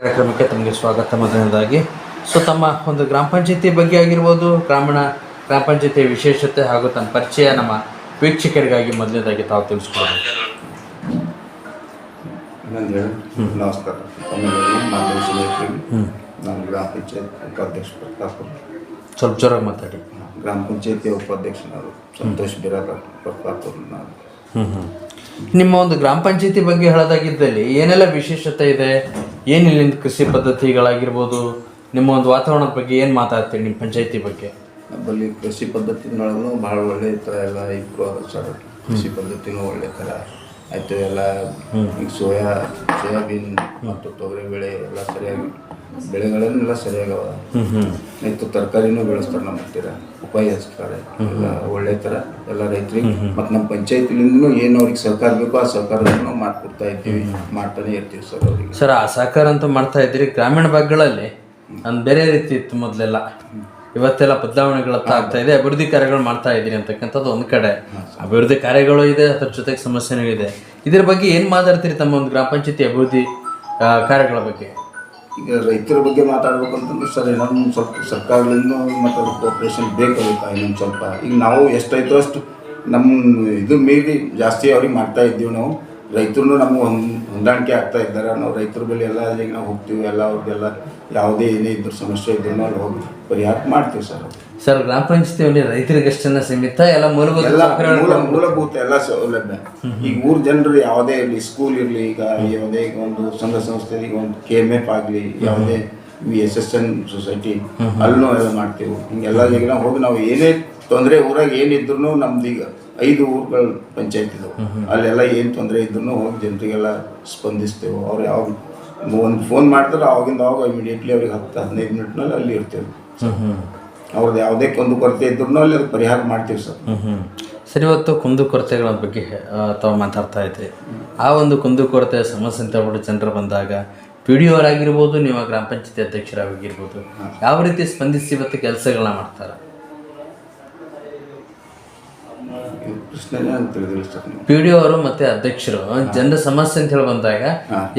ಕಾರ್ಯಕ್ರಮಕ್ಕೆ ತಮಗೆ ಸ್ವಾಗತ ಮೊದಲನೇದಾಗಿ. ಸೊ ತಮ್ಮ ಒಂದು ಗ್ರಾಮ ಪಂಚಾಯತಿ ಬಗ್ಗೆ ಆಗಿರ್ಬೋದು ಗ್ರಾಮೀಣ ಗ್ರಾಮ ಪಂಚಾಯತಿಯ ವಿಶೇಷತೆ ಹಾಗೂ ತನ್ನ ಪರಿಚಯ ನಮ್ಮ ವೀಕ್ಷಕರಿಗಾಗಿ ಮೊದಲನೇದಾಗಿ ತಾವು ತಿಳಿಸ್ಕೊಳ್ಬೇಕು ನಮಸ್ಕಾರ. ನಾನು ಗ್ರಾಮ ಪಂಚಾಯತ್ ಉಪಾಧ್ಯಕ್ಷ ಸ್ವಲ್ಪ ಜೋರಾಗಿ ಮಾತಾಡಿ. ಗ್ರಾಮ ಪಂಚಾಯಿತಿ ಉಪಾಧ್ಯಕ್ಷನಾದ್ರು ಸಂತೋಷ್ ಬಿರಾದ ಅವರು ನಾನು ಹ್ಞೂ ಹ್ಞೂ ನಿಮ್ಮ ಒಂದು ಗ್ರಾಮ ಪಂಚಾಯತಿ ಬಗ್ಗೆ ಹೇಳೋದಾಗಿದ್ದಲ್ಲಿ ಏನೆಲ್ಲ ವಿಶೇಷತೆ ಇದೆ? ಏನು ಇಲ್ಲಿಂದ ಕೃಷಿ ಪದ್ಧತಿಗಳಾಗಿರ್ಬೋದು ನಿಮ್ಮ ಒಂದು ವಾತಾವರಣದ ಬಗ್ಗೆ ಏನು ಮಾತಾಡ್ತೀರಿ ನಿಮ್ಮ ಪಂಚಾಯತಿ ಬಗ್ಗೆ? ನಮ್ಮಲ್ಲಿ ಕೃಷಿ ಪದ್ಧತಿನೊಳಗೂ ಭಾಳ ಒಳ್ಳೆ ಥರ ಎಲ್ಲ ಇಂಪ್ರೂವ್ ಸರ್. ಕೃಷಿ ಪದ್ಧತಿನೂ ಒಳ್ಳೆ ಥರ. ಆಯಿತು ಎಲ್ಲ ಈಗ ಸೋಯಾ ಸೋಯಾಬೀನ್ ಮತ್ತು ತೊಗರಿ ಬೆಳೆ ಎಲ್ಲ ಸರಿಯಾಗಿ ಬೆಳೆಗಳನ್ನೆಲ್ಲ ಸರಿಯಾಗವ. ಮತ್ತು ತರಕಾರಿನೂ ಬೆಳೆಸ್ತಾರೆ ನಮ್ಮ ಹತ್ತಿರ. ಉಪಯೋಗಿಸ್ತಾರೆ. ಎಲ್ಲ ಒಳ್ಳೆ ಥರ ಎಲ್ಲ ರೈತರಿಗೆ ಮತ್ತು ನಮ್ಮ ಪಂಚಾಯತಿಲಿಂದನೂ ಏನು ಅವ್ರಿಗೆ ಸಹಕಾರ ಬೇಕೋ ಆ ಸಹಕಾರವನ್ನು ನಾವು ಮಾಡ್ಕೊಡ್ತಾ ಇದ್ದೀವಿ. ಮಾಡ್ತಾನೆ ಇರ್ತೀವಿ ಸರ್ ಅವರಿಗೆ. ಸರ್ ಆ ಸಹಕಾರ ಅಂತ ಮಾಡ್ತಾ ಇದ್ದೀರಿ. ಗ್ರಾಮೀಣ ಭಾಗಗಳಲ್ಲಿ ನಾನು ಬೇರೆ ರೀತಿ ಇತ್ತು ಮೊದಲೆಲ್ಲ. ಇವತ್ತೆಲ್ಲ ಬದಲಾವಣೆಗಳತ್ತ ಆಗ್ತಾ ಇದೆ, ಅಭಿವೃದ್ಧಿ ಕಾರ್ಯಗಳು ಮಾಡ್ತಾ ಇದ್ದೀರಿ ಅಂತಕ್ಕಂಥದ್ದು ಒಂದು ಕಡೆ. ಅಭಿವೃದ್ಧಿ ಕಾರ್ಯಗಳು ಇದೆ, ಅದ್ರ ಜೊತೆಗೆ ಸಮಸ್ಯೆನೂ ಇದೆ. ಇದ್ರ ಬಗ್ಗೆ ಏನು ಮಾತಾಡ್ತೀರಿ ತಮ್ಮ ಒಂದು ಗ್ರಾಮ ಪಂಚಾಯತಿ ಅಭಿವೃದ್ಧಿ ಕಾರ್ಯಗಳ ಬಗ್ಗೆ? ಈಗ ರೈತರ ಬಗ್ಗೆ ಮಾತಾಡ್ಬೇಕು ಅಂತಂದ್ರೆ ಸರ್. ನಮ್ಮ ಸ್ವಲ್ಪ ಸರ್ಕಾರದಿಂದ ಮತ್ತು ಕೋಪ್ರೇಷನ್ ಬೇಕಾಗುತ್ತೆ ಇನ್ನೊಂದು ಸ್ವಲ್ಪ. ಈಗ ನಾವು ಎಷ್ಟಾಯ್ತು ಅಷ್ಟು ನಮ್ಮ ಇದು ಮೀರಿ ಜಾಸ್ತಿ ಅವ್ರಿಗೆ ಮಾಡ್ತಾ ಇದ್ದೀವಿ ನಾವು. ರೈತರು ನಮ್ಗೆ ಹೊಂದ್ ಹೊಂದಾಣಿಕೆ ಆಗ್ತಾ ಇದ್ದಾರೆ ನಾವು ರೈತರ ಬಳಿ ಎಲ್ಲ ಅಲ್ಲಿಗೆ ನಾವು ಹೋಗ್ತೀವಿ ಎಲ್ಲ ಅವ್ರಿಗೆಲ್ಲ ಯಾವುದೇ ಏನೇ ಇದ್ರೂ ಸಮಸ್ಯೆ ಇದ್ರೂ ಅಲ್ಲಿ ಹೋಗಿ ಪರಿಹಾರ ಮಾಡ್ತೀವಿ ಸರ್ ಸರ್ ಗ್ರಾಮ ಪಂಚಾಯತಿಯಲ್ಲಿ ರೈತರಿಗಷ್ಟನ್ನ ಸೀಮಿತ? ಎಲ್ಲ ಮೂಲಭೂತ ಎಲ್ಲ ಮೂಲ ಮೂಲಭೂತ ಎಲ್ಲ ಸೌಲಭ್ಯ. ಈಗ ಊರು ಜನರು ಯಾವುದೇ ಇರಲಿ ಸ್ಕೂಲ್ ಇರಲಿ ಈಗ ಯಾವುದೇ ಈಗ ಒಂದು ಸಂಘ ಸಂಸ್ಥೆ ಈಗ ಒಂದು ಕೆ ಎಂ ಎಫ್ ಆಗಲಿ ಯಾವುದೇ V S S N society ಅಲ್ಲೂ ಎಲ್ಲ ಮಾಡ್ತೀವಿ. ಹಿಂಗೆಲ್ಲ ಈಗ ನಾವು ಹೋಗಿ ನಾವು ಏನೇ ತೊಂದರೆ ಊರಾಗ ಏನಿದ್ರು ನಮ್ದು ಈಗ ಐದು ಊರುಗಳ ಪಂಚಾಯತ್ ಇದಾವೆ ಅಲ್ಲೆಲ್ಲ ಏನು ತೊಂದರೆ ಇದ್ರು ಹೋಗಿ ಜನರಿಗೆಲ್ಲ ಸ್ಪಂದಿಸ್ತೇವೆ. ಅವ್ರು ಯಾವ ಒಂದು ಫೋನ್ ಮಾಡಿದ್ರೆ ಅವಾಗಿಂದ ಅವಾಗ ಇಮಿಡಿಯೇಟ್ಲಿ ಅವ್ರಿಗೆ ಹತ್ತು ಹದಿನೈದು ಮಿನಿಟ್ನಲ್ಲಿ ಅಲ್ಲಿ ಇರ್ತೇವೆ. ಅವ್ರದ್ದು ಯಾವುದೇ ಕುಂದು ಕೊರತೆ ಇದ್ರು ಅಲ್ಲಿ ಅದು ಪರಿಹಾರ ಮಾಡ್ತೀವಿ ಸರ್. ಸರಿ ಇವತ್ತು ಕುಂದು ಕೊರತೆಗಳ ಬಗ್ಗೆ ತಾವು ಮಾತಾಡ್ತಾ ಇದ್ರಿ. ಆ ಒಂದು ಕುಂದು ಕೊರತೆ ಸಮಸ್ಯೆ ಅಂತ ಹೇಳ್ಬಿಟ್ಟು ಜನರು ಬಂದಾಗ ಪಿ ಡಿ ಅವರಾಗಿರ್ಬೋದು ನೀವು ಗ್ರಾಮ ಪಂಚಾಯತಿ ಅಧ್ಯಕ್ಷರಾಗಿರ್ಬೋದು ಯಾವ ರೀತಿ ಸ್ಪಂದಿಸಿ ಇವತ್ತು ಕೆಲಸಗಳನ್ನ ಮಾಡ್ತಾರೆ? ಅಂತ ಪಿ ಡಿ ಅವರು ಮತ್ತೆ ಅಧ್ಯಕ್ಷರು ಜನರ ಸಮಸ್ಯೆ ಅಂತ ಹೇಳಿ ಬಂದಾಗ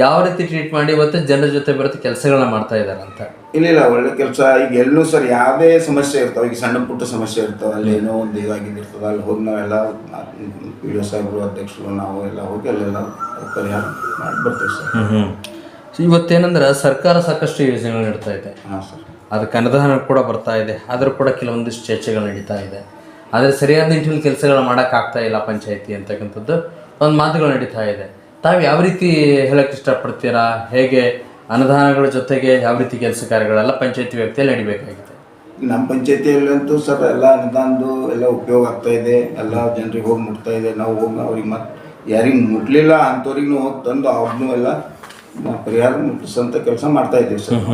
ಯಾವ ರೀತಿ ಟ್ರೀಟ್ ಮಾಡಿ ಇವತ್ತು ಜನರ ಜೊತೆ ಬರುತ್ತೆ ಕೆಲಸಗಳನ್ನ ಮಾಡ್ತಾ ಇದ್ದಾರೆ ಅಂತ? ಇಲ್ಲ ಇಲ್ಲ ಒಳ್ಳೆ ಕೆಲಸ. ಈಗ ಎಲ್ಲೂ ಸರ್ ಯಾವುದೇ ಸಮಸ್ಯೆ ಇರ್ತಾವೆ. ಈಗ ಸಣ್ಣ ಪುಟ್ಟ ಸಮಸ್ಯೆ ಇರ್ತಾವೆ. ಅಲ್ಲಿ ಏನೋ ಒಂದು ಇದಾಗಿದ್ದಿರ್ತದೆ ಅಲ್ಲಿ ಹೋಗಿ ನಾವೆಲ್ಲ ಪಿ ಡಿ ಒ ಸಾಹೇಬರು ಅಧ್ಯಕ್ಷರು ನಾವು ಎಲ್ಲ ಹೋಗಿ ಅಲ್ಲೆಲ್ಲ ಪರಿಹಾರ ಮಾಡಿ ಬರ್ತೀವಿ ಸರ್. ಇವತ್ತೇನಂದ್ರೆ ಸರ್ಕಾರ ಸಾಕಷ್ಟು ಯೋಜನೆಗಳು ನೀಡ್ತಾ ಇದೆ. ಹಾಂ ಸರ್. ಅದಕ್ಕೆ ಅನುದಾನ ಕೂಡ ಬರ್ತಾ ಇದೆ. ಆದರೂ ಕೂಡ ಕೆಲವೊಂದಿಷ್ಟು ಚರ್ಚೆಗಳು ನಡೀತಾ ಇದೆ. ಆದರೆ ಸರಿಯಾದ ನಿಟ್ಟಿನಲ್ಲಿ ಕೆಲಸಗಳು ಮಾಡೋಕ್ಕಾಗ್ತಾ ಇಲ್ಲ ಪಂಚಾಯತಿ ಅಂತಕ್ಕಂಥದ್ದು ಒಂದು ಮಾತುಗಳು ನಡೀತಾ ಇದೆ. ತಾವು ಯಾವ ರೀತಿ ಹೇಳಕ್ಕೆ ಇಷ್ಟಪಡ್ತೀರಾ? ಹೇಗೆ ಅನುದಾನಗಳ ಜೊತೆಗೆ ಯಾವ ರೀತಿ ಕೆಲಸ ಕಾರ್ಯಗಳೆಲ್ಲ ಪಂಚಾಯತಿ ವ್ಯಾಪ್ತಿಯಲ್ಲಿ ನಡಿಬೇಕಾಗಿದೆ? ನಮ್ಮ ಪಂಚಾಯತಿಯಲ್ಲಂತೂ ಸರ್ ಎಲ್ಲ ಅನುದಾನದ್ದು ಎಲ್ಲ ಉಪಯೋಗ ಆಗ್ತಾ ಇದೆ. ಎಲ್ಲ ಜನರಿಗೆ ಹೋಗಿ ಮುಟ್ತಾ ಇದೆ. ನಾವು ಹೋಗಿ ಅವ್ರಿಗೆ ಮತ್ತೆ ಯಾರಿಗೆ ಮುಟ್ಲಿಲ್ಲ ಅಂಥವ್ರಿಗೂ ಹೋಗಿ ತಂದು ಅವ್ರನ್ನೂ ಎಲ್ಲ ಪರಿಹಾರ ಮುಟ್ಟಿಸೋಂಥ ಕೆಲಸ ಮಾಡ್ತಾ ಇದ್ದೀವಿ ಸರ್.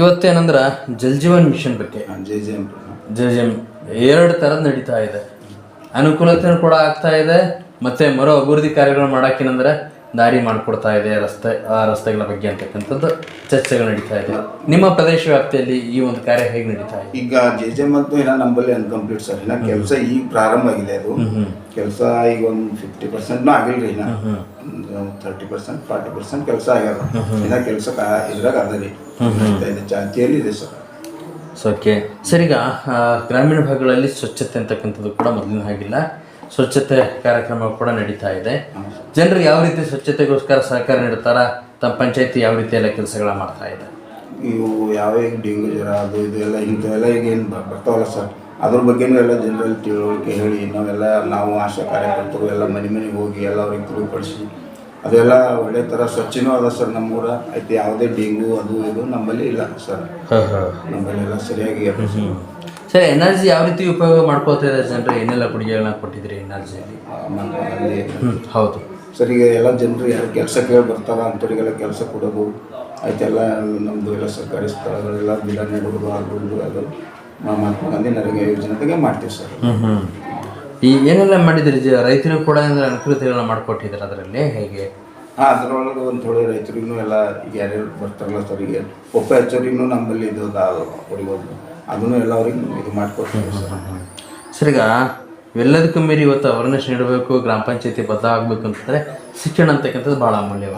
ಇವತ್ತೇನಂದ್ರೆ ಜಲ್ ಜೀವನ್ ಮಿಷನ್ ಬಗ್ಗೆ. J J M J J. ಎರಡು ಥರದ್ದು ನಡೀತಾ ಇದೆ. ಅನುಕೂಲತೆ ಕೂಡ ಆಗ್ತಾ ಇದೆ. ಮತ್ತೆ ಮರು ಅಭಿವೃದ್ಧಿ ಕಾರ್ಯಗಳು ಮಾಡೋಕ್ಕೇನೆಂದರೆ ದಾರಿ ಮಾಡಿಕೊಡ್ತಾ ಇದೆ ರಸ್ತೆ ಆ ರಸ್ತೆಗಳ ಬಗ್ಗೆ ಅಂತಕ್ಕಂಥದ್ದು ಚರ್ಚೆಗಳು ನಡೀತಾ ಇದೆ. ನಿಮ್ಮ ಪ್ರದೇಶ ವ್ಯಾಪ್ತಿಯಲ್ಲಿ ಈ ಒಂದು ಕಾರ್ಯ ಹೇಗೆ ನಡೀತಾ ಇದೆ? ಈಗ ಜೆ ಜೆ ಮತ್ತು ಏನೋ ನಂಬಲ್ಲಿ ಅನ್ಕಂಪ್ಲೀಟ್ ಸರ್. ಇನ್ನ ಕೆಲಸ ಈಗ ಪ್ರಾರಂಭ ಆಗಿದೆ ಅದು. ಕೆಲಸ ಈಗ ಒಂದು ಫಿಫ್ಟಿ ಪರ್ಸೆಂಟ್ನೂ ಆಗಿಲ್ರಿ ಇನ್ನ. ತರ್ಟಿ ಪರ್ಸೆಂಟ್ ಫಾರ್ಟಿ ಪರ್ಸೆಂಟ್ ಕೆಲಸ ಆಗ್ಯಾವ. ಇನ್ನ ಕೆಲಸ ಇದ್ರಾಗ ಅದ ರೀ. ಜಾತಿಯಲ್ಲಿ ಇದೆ ಸರ್. ಸೊ ಓಕೆ ಸರ್ ಈಗ ಗ್ರಾಮೀಣ ಭಾಗಗಳಲ್ಲಿ ಸ್ವಚ್ಛತೆ ಅಂತಕ್ಕಂಥದ್ದು ಕೂಡ ಮೊದಲಿನ ಹಾಗಿಲ್ಲ. ಸ್ವಚ್ಛತೆ ಕಾರ್ಯಕ್ರಮ ಕೂಡ ನಡೀತಾ ಇದೆ. ಜನರು ಯಾವ ರೀತಿ ಸ್ವಚ್ಛತೆಗೋಸ್ಕರ ಸಹಕಾರ ನೀಡ್ತಾರ? ತಮ್ಮ ಪಂಚಾಯತಿ ಯಾವ ರೀತಿ ಎಲ್ಲ ಕೆಲಸಗಳ ಮಾಡ್ತಾ ಇದೆ? ಇವು ಯಾವ ಈಗ ಡೆಂಗು ಜ್ವರ ಅದು ಇದು ಎಲ್ಲ ಇಂಥವೆಲ್ಲ ಈಗ ಏನು ಬರ್ತಾವಲ್ಲ ಸರ್. ಅದ್ರ ಬಗ್ಗೆನೂ ಎಲ್ಲ ಜನರಲ್ಲಿ ತಿಳುವಳಿಕೆ ಹೇಳಿ, ನಾವೆಲ್ಲ, ನಾವು ಆಶಾ ಕಾರ್ಯಕರ್ತರು ಎಲ್ಲ ಮನೆ ಮನೆಗೆ ಹೋಗಿ ಎಲ್ಲ ಅವ್ರಿಗೆ ತಿಳಿಪಡಿಸಿ ಅದೆಲ್ಲ ಒಳ್ಳೆ ಥರ ಸ್ವಚ್ಛನೂ ಅದ ಸರ್ ನಮ್ಮೂರ. ಐತೆ ಯಾವುದೇ ಡೆಂಗು ಅದು ಇದು ನಮ್ಮಲ್ಲಿ ಇಲ್ಲ ಸರ್. ನಮ್ಮಲ್ಲಿ ಎಲ್ಲ ಸರಿಯಾಗಿ ಸರ್. ಸರ್ ಎನರ್ಜಿ ಯಾವ ರೀತಿ ಉಪಯೋಗ ಮಾಡ್ಕೋತಾ ಇದೆ ಜನರು? ಏನೆಲ್ಲ ಕೊಡುಗೆಗಳನ್ನ ಕೊಟ್ಟಿದ್ರಿ ಎನರ್ಜಿಯಲ್ಲಿ? ಅಲ್ಲಿ ಹೌದು. ಸರ್ ಈಗ ಎಲ್ಲ ಜನರು ಯಾರು ಕೆಲಸ ಕೇಳಿ ಬರ್ತಾರ ಅಂಥವ್ರಿಗೆಲ್ಲ ಕೆಲಸ ಕೊಡೋದು ಆಯ್ತೆಲ್ಲ ನಮ್ಮದು ಎಲ್ಲ ಸರ್ಕಾರಿ ಸ್ಥಳಗಳೆಲ್ಲ ಗಿಡ ನೆಡೋದು ಆಗೋದು ಅದು. ಮಹಾತ್ಮ ಗಾಂಧಿ ನರೇಗಾ ಯೋಜನೆದಾಗೆ ಮಾಡ್ತೀವಿ ಸರ್. ಈ ಏನೆಲ್ಲ ಮಾಡಿದ್ರಿ ರೈತರಿಗೂ ಕೂಡ ಅನುಕೂಲತೆಗಳನ್ನ ಮಾಡಿಕೊಟ್ಟಿದ್ದಾರೆ ಅದರಲ್ಲಿ? ಹೇಗೆ? ಹಾಂ ಅದರೊಳಗೆ ಒಂದು ಥೋಡೆ ರೈತರಿಗೂ ಎಲ್ಲ ಈಗ ಯಾರ್ಯಾರು ಬರ್ತಾರಲ್ಲ ಅವರಿಗೆ ಒಪ್ಪ ಹೆಚ್ಚೋರಿಗೂ ನಮ್ಮಲ್ಲಿ ಇದು ಅವ್ರಿಗೆ ಒಂದು ಅದನ್ನು ಎಲ್ಲ ಅವ್ರಿಗೆ ಇದು ಮಾಡಿಕೊಡ್ತೀವಿ ಸರ್. ಸರ್ ಈಗ ಇವೆಲ್ಲದಕ್ಕೂ ಮೀರಿ ಇವತ್ತು ಅವೇರ್ನೆಸ್ ನೀಡಬೇಕು ಗ್ರಾಮ ಪಂಚಾಯತಿ ಬದ್ಧ ಆಗಬೇಕು ಅಂತಂದರೆ ಶಿಕ್ಷಣ ಅಂತಕ್ಕಂಥದ್ದು ಭಾಳ ಅಮೂಲ್ಯ.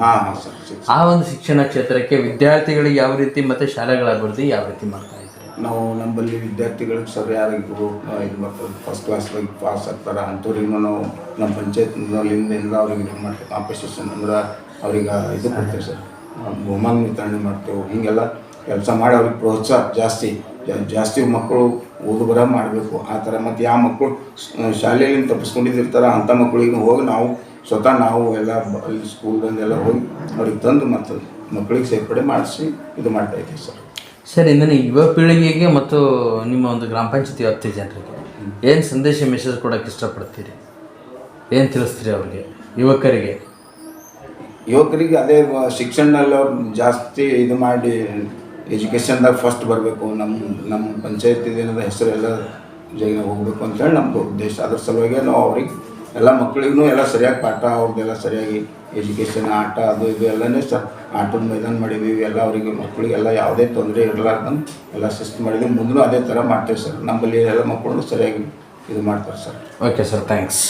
ಆ ಒಂದು ಶಿಕ್ಷಣ ಕ್ಷೇತ್ರಕ್ಕೆ ವಿದ್ಯಾರ್ಥಿಗಳಿಗೆ ಯಾವ ರೀತಿ ಮತ್ತು ಶಾಲೆಗಳ ಅಭಿವೃದ್ಧಿ ಯಾವ ರೀತಿ ಮಾಡ್ತಾ ಇದ್ದಾರೆ ನಾವು ನಮ್ಮಲ್ಲಿ ವಿದ್ಯಾರ್ಥಿಗಳಿಗೆ ಸರ್ ಯಾರಿಗೂ ಇದು ಮಕ್ಕಳು ಫಸ್ಟ್ ಕ್ಲಾಸ್ದಾಗ ಪಾಸ್ ಆಗ್ತಾರೆ ಅಂಥವ್ರಿಗೂ ನಾವು ನಮ್ಮ ಪಂಚಾಯತ್ನಲ್ಲಿಂದ ಅವ್ರಿಗೆ ಇದು ಮಾಡ್ತೀವಿ. ಕಾಂಪಿಟೇಷನ್ ಅಂದ್ರೆ ಅವ್ರಿಗೆ ಇದು ಮಾಡ್ತೇವೆ ಸರ್. ಬಹುಮಾನ ವಿತರಣೆ ಮಾಡ್ತೇವೆ. ಹೀಗೆಲ್ಲ ಕೆಲಸ ಮಾಡಿ ಅವ್ರಿಗೆ ಪ್ರೋತ್ಸಾಹ ಜಾಸ್ತಿ. ಜಾಸ್ತಿ ಮಕ್ಕಳು ಓದು ಬರ ಮಾಡಬೇಕು. ಆ ಥರ ಮತ್ತು ಯಾವ ಮಕ್ಕಳು ಶಾಲೆಯಲ್ಲಿ ತಪ್ಪಿಸ್ಕೊಂಡಿದ್ದಿರ್ತಾರೆ ಅಂಥ ಮಕ್ಕಳಿಗೆ ಹೋಗಿ ನಾವು ಸ್ವತಃ ನಾವು ಎಲ್ಲ ಅಲ್ಲಿ ಸ್ಕೂಲ್ದಂಗೆಲ್ಲ ಹೋಗಿ ಅವ್ರಿಗೆ ತಂದು ಮತ್ತು ಮಕ್ಕಳಿಗೆ ಸೇರ್ಪಡೆ ಮಾಡಿಸಿ ಇದು ಮಾಡ್ತಾ ಇದ್ದೀವಿ ಸರ್. ಸರ್ ಇಂದಿನ ಯುವ ಪೀಳಿಗೆಗೆ ಮತ್ತು ನಿಮ್ಮ ಒಂದು ಗ್ರಾಮ ಪಂಚಾಯತಿ ವ್ಯಾಪ್ತಿ ಜನರಿಗೆ ಏನು ಸಂದೇಶ ಮೆಸೇಜ್ ಕೊಡೋಕ್ಕೆ ಇಷ್ಟಪಡ್ತೀರಿ? ಏನು ತಿಳಿಸ್ತೀರಿ ಅವ್ರಿಗೆ, ಯುವಕರಿಗೆ? ಯುವಕರಿಗೆ ಅದೇ ಶಿಕ್ಷಣದಲ್ಲಿ ಅವ್ರು ಜಾಸ್ತಿ ಇದು ಮಾಡಿ ಎಜುಕೇಷನ್ದಾಗ ಫಸ್ಟ್ ಬರಬೇಕು. ನಮ್ಮ ನಮ್ಮ ಪಂಚಾಯತಿ ದಿನದ ಹೆಸರು ಎಲ್ಲ ಜೈನ ಹೋಗ್ಬೇಕು ಅಂತೇಳಿ ನಮ್ಮದು ಉದ್ದೇಶ. ಅದ್ರ ಸಲುವಾಗಿ ನಾವು ಅವ್ರಿಗೆ ಎಲ್ಲ ಮಕ್ಕಳಿಗೂ ಎಲ್ಲ ಸರಿಯಾಗಿ ಪಾಠ ಅವ್ರದ್ದೆಲ್ಲ ಸರಿಯಾಗಿ ಎಜುಕೇಷನ್ ಆಟ, ಅದು ಇದು ಎಲ್ಲನೇ ಸ ಆಟದ ಮೈದಾನ ಮಾಡಿದ್ವಿ ಎಲ್ಲ ಅವರಿಗೆ ಮಕ್ಕಳಿಗೆಲ್ಲ ಯಾವುದೇ ತೊಂದರೆ ಇರಲಾರ್ದಂಗೆ ಎಲ್ಲ ಶಿಸ್ತು ಮಾಡಿದ್ವಿ. ಮುಂದೂ ಅದೇ ಥರ ಮಾಡ್ತೇವೆ ಸರ್. ನಮ್ಮಲ್ಲಿ ಎಲ್ಲ ಮಕ್ಕಳು ಸರಿಯಾಗಿ ಇದು ಮಾಡ್ತಾರೆ ಸರ್. Okay sir thanks